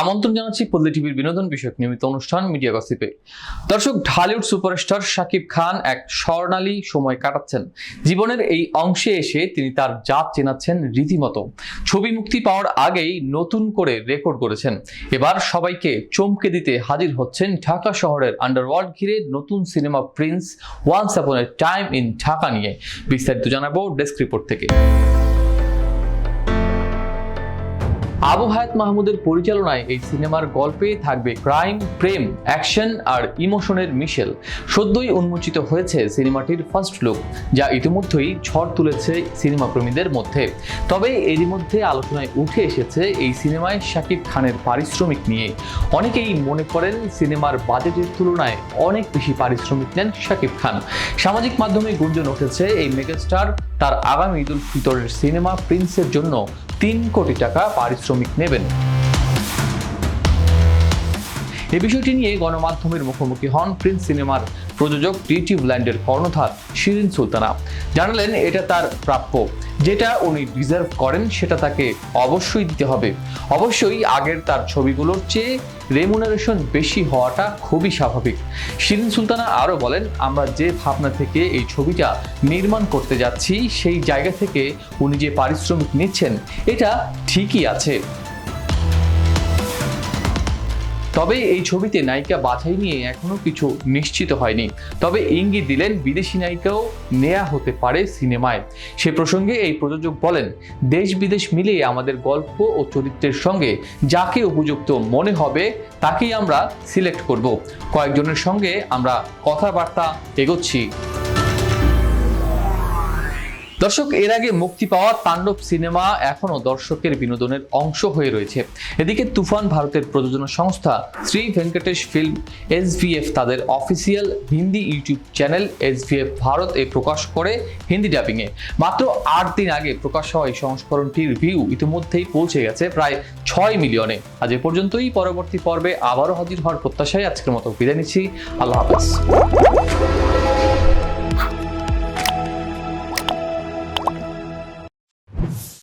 আমন্ত্রণ জানাচ্ছি পল্লী টিভির বিনোদন বিষয়ক নিয়মিত অনুষ্ঠান, মিডিয়া গসিপে। দর্শক, ঢালিউড সুপারস্টার শাকিব খান এক স্বর্ণালী সময় কাটাচ্ছেন। জীবনের এই অংশে এসে তিনি তার জাত চেনাচ্ছেন রীতিমতো। ছবি মুক্তি পাওয়ার আগেই নতুন করে রেকর্ড করেছেন। এবার সবাইকে চমকে দিতে হাজির হচ্ছেন ঢাকা শহরের আন্ডারওয়ার্ল্ড ঘিরে নতুন cinema Prince once upon A time in Dhaka নিয়ে। বিস্তারিত জানাব ডেস্ক রিপোর্ট থেকে। আবু হায়াত মাহমুদের পরিচালনায় এই সিনেমার গল্পে থাকবে ক্রাইম, প্রেম, অ্যাকশন আর ইমোশনের মিশেল। সদ্যই উন্মোচিত হয়েছে সিনেমাটির ফার্স্ট লুক, যা ইতিমধ্যেই ঝড় তুলেছে সিনেমা প্রেমীদের মধ্যে। তবে এরই মধ্যে আলোচনায় উঠে এসেছে এই সিনেমায় শাকিব খানের পারিশ্রমিক নিয়ে। অনেকেই মনে করেন সিনেমার বাজেটের তুলনায় অনেক বেশি পারিশ্রমিক নেন শাকিব খান। সামাজিক মাধ্যমে গুঞ্জন উঠেছে এই মেগাস্টার তার আগামী ঈদুল ফিতরের সিনেমা প্রিন্সের জন্য তিন কোটি টাকা পারিশ্রমিক নেবেন। এ বিষয়টি নিয়ে গণমাধ্যমের মুখোমুখি হন প্রিন্স সিনেমার প্রযোজক ক্রিয়েটিভ ল্যান্ডের কর্ণধার শিরিন সুলতানা। জানালেন, এটা তার প্রাপ্য। যেটা উনি ডিজার্ভ করেন, সেটা তাকে অবশ্যই দিতে হবে। অবশ্যই আগের তার ছবিগুলোর চেয়ে রেমুনারেশন বেশি হওয়াটা খুবই স্বাভাবিক। শিরিন সুলতানা আরও বলেন, আমরা যে ভাবনা থেকে এই ছবিটা নির্মাণ করতে যাচ্ছি, সেই জায়গা থেকে উনি যে পারিশ্রমিক নিচ্ছেন, এটা ঠিকই আছে। তবে এই ছবিতে নায়িকা বাছাই নিয়ে এখনও কিছু নিশ্চিত হয়নি। তবে ইঙ্গিত দিলেন বিদেশি নায়িকাও নেয়া হতে পারে সিনেমায়। সে প্রসঙ্গে এই প্রযোজক বলেন, দেশ বিদেশ মিলিয়ে আমাদের গল্প ও চরিত্রের সঙ্গে যাকে উপযুক্ত মনে হবে তাকেই আমরা সিলেক্ট করব। কয়েকজনের সঙ্গে আমরা কথাবার্তা এগোচ্ছি। দর্শক, এর আগে মুক্তি পাওয়া তাণ্ডব সিনেমা এখনও দর্শকের বিনোদনের অংশ হয়ে রয়েছে। এদিকে তুফান ভারতের প্রযোজনা সংস্থা শ্রী ভেঙ্কটেশ ফিল্ম এসভিএফ তাদের official Hindi YouTube channel SVF Bharat এ প্রকাশ করে হিন্দি ডাবিংয়ে। মাত্র আট দিন আগে প্রকাশ হওয়া এই সংস্করণটির ভিউ ইতিমধ্যেই পৌঁছে গেছে প্রায় ছয় মিলিয়নে। আজ এ পর্যন্তই, পরবর্তী পর্বে আবারও হাজির হওয়ার প্রত্যাশায় আজকের মতো বিদায় নিচ্ছি। আল্লাহ হাফেজ।